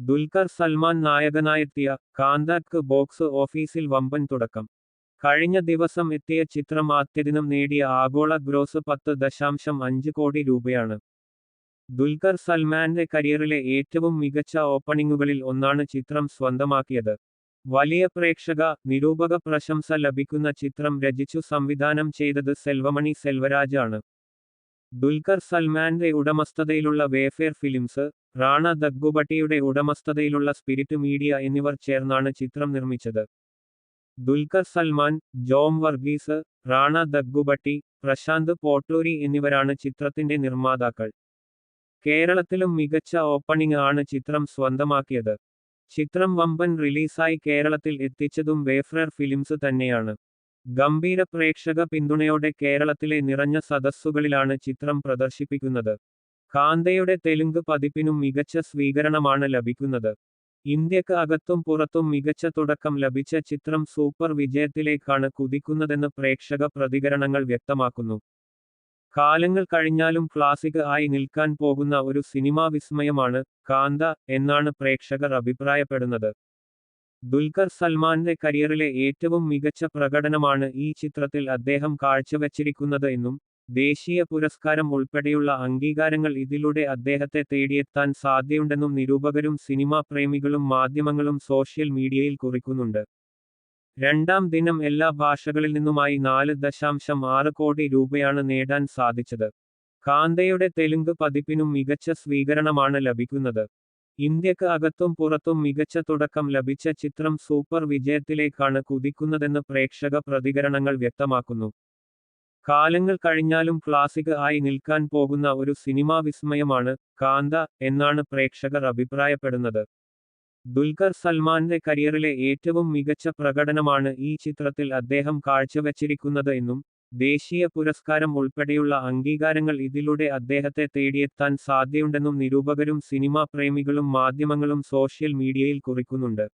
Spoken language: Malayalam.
ദുൽഖർ സൽമാൻ നായകനായെത്തിയ കാന്തക്ക് ബോക്സ് ഓഫീസിൽ വമ്പൻ തുടക്കം. കഴിഞ്ഞ ദിവസം എത്തിയ ചിത്രം ആദ്യദിനം നേടിയ ആഗോള ഗ്രോസ് പത്ത് ദശാംശം അഞ്ച് കോടി രൂപയാണ്. ദുൽഖർ സൽമാന്റെ കരിയറിലെ ഏറ്റവും മികച്ച ഓപ്പണിങ്ങുകളിൽ ഒന്നാണ് ചിത്രം സ്വന്തമാക്കിയത്. വലിയ പ്രേക്ഷക നിരൂപക പ്രശംസ ലഭിക്കുന്ന ചിത്രം രചിച്ചു സംവിധാനം ചെയ്തത് സെൽവമണി സെൽവരാജ് ആണ്. ദുൽഖർ സൽമാന്റെ ഉടമസ്ഥതയിലുള്ള വേഫെയർ ഫിലിംസ് റാണ ദഗ്ഗുബട്ടിയുടെ ഉടമസ്ഥതയിലുള്ള സ്പിരിറ്റ് മീഡിയ എന്നിവർ ചേർന്നാണ് ചിത്രം നിർമ്മിച്ചത്. ദുൽഖർ സൽമാൻ ജോം വർഗീസ് റാണ ദഗ്ഗുബട്ടി പ്രശാന്ത് പോട്ടൂരി എന്നിവരാണ് ചിത്രത്തിന്റെ നിർമ്മാതാക്കൾ. കേരളത്തിലും മികച്ച ഓപ്പണിംഗ് ആണ് ചിത്രം സ്വന്തമാക്കിയത്. ചിത്രം വമ്പൻ റിലീസായി കേരളത്തിൽ എത്തിച്ചതും വേഫ്രർ ഫിലിംസ് തന്നെയാണ്. ഗംഭീര പ്രേക്ഷക പിന്തുണയോടെ കേരളത്തിലെ നിറഞ്ഞ സദസ്സുകളിലാണ് ചിത്രം പ്രദർശിപ്പിക്കുന്നത്. കാന്തയുടെ തെലുങ്ക് പതിപ്പിനും മികച്ച സ്വീകരണമാണ് ലഭിക്കുന്നത്. ഇന്ത്യയ്ക്ക് അകത്തും പുറത്തും മികച്ച തുടക്കം ലഭിച്ച ചിത്രം സൂപ്പർ വിജയത്തിലേക്കാണ് കുതിക്കുന്നതെന്ന് പ്രേക്ഷക പ്രതികരണങ്ങൾ വ്യക്തമാക്കുന്നു. കാലങ്ങൾ കഴിഞ്ഞാലും ക്ലാസിക് ആയി നിൽക്കാൻ പോകുന്ന ഒരു സിനിമാ വിസ്മയമാണ് കാന്ത എന്നാണ് പ്രേക്ഷകർ അഭിപ്രായപ്പെടുന്നത്. ദുൽഖർ സൽമാന്റെ കരിയറിലെ ഏറ്റവും മികച്ച പ്രകടനമാണ് ഈ ചിത്രത്തിൽ അദ്ദേഹം കാഴ്ചവച്ചിരിക്കുന്നത് എന്നും ദേശീയ പുരസ്കാരം ഉൾപ്പെടെയുള്ള അംഗീകാരങ്ങൾ ഇതിലൂടെ അദ്ദേഹത്തെ തേടിയെത്താൻ സാധ്യതയുണ്ടെന്നും നിരൂപകരും സിനിമാ പ്രേമികളും മാധ്യമങ്ങളും സോഷ്യൽ മീഡിയയിൽ കുറിക്കുന്നുണ്ട്. രണ്ടാം ദിനം എല്ലാ ഭാഷകളിൽ നിന്നുമായി നാല് ദശാംശം ആറ് കോടി രൂപയാണ് നേടാൻ സാധിച്ചത്. കാന്തയുടെ തെലുങ്ക് പതിപ്പിനും മികച്ച സ്വീകരണമാണ് ലഭിക്കുന്നത്. ഇന്ത്യയ്ക്ക് അകത്തും പുറത്തും മികച്ച തുടക്കം ലഭിച്ച ചിത്രം സൂപ്പർ വിജയത്തിലേക്കാണ് കുതിക്കുന്നതെന്ന് പ്രേക്ഷക പ്രതികരണങ്ങൾ വ്യക്തമാക്കുന്നു. കാലങ്ങൾ കഴിഞ്ഞാലും ക്ലാസിക് ആയി നിൽക്കാൻ പോകുന്ന ഒരു സിനിമാ വിസ്മയമാണ് കാന്ത എന്നാണ് പ്രേക്ഷകർ അഭിപ്രായപ്പെടുന്നത്. ദുൽഖർ സൽമാന്റെ കരിയറിലെ ഏറ്റവും മികച്ച പ്രകടനമാണ് ഈ ചിത്രത്തിൽ അദ്ദേഹം കാഴ്ചവച്ചിരിക്കുന്നത് എന്നും ദേശീയ പുരസ്കാരം ഉൾപ്പെടെയുള്ള അംഗീകാരങ്ങൾ ഇതിലൂടെ അദ്ദേഹത്തെ തേടിയെത്താൻ സാധ്യയുണ്ടെന്നും നിരൂപകരും സിനിമാ പ്രേമികളും മാധ്യമങ്ങളും സോഷ്യൽ മീഡിയയിൽ കുറിക്കുന്നുണ്ട്.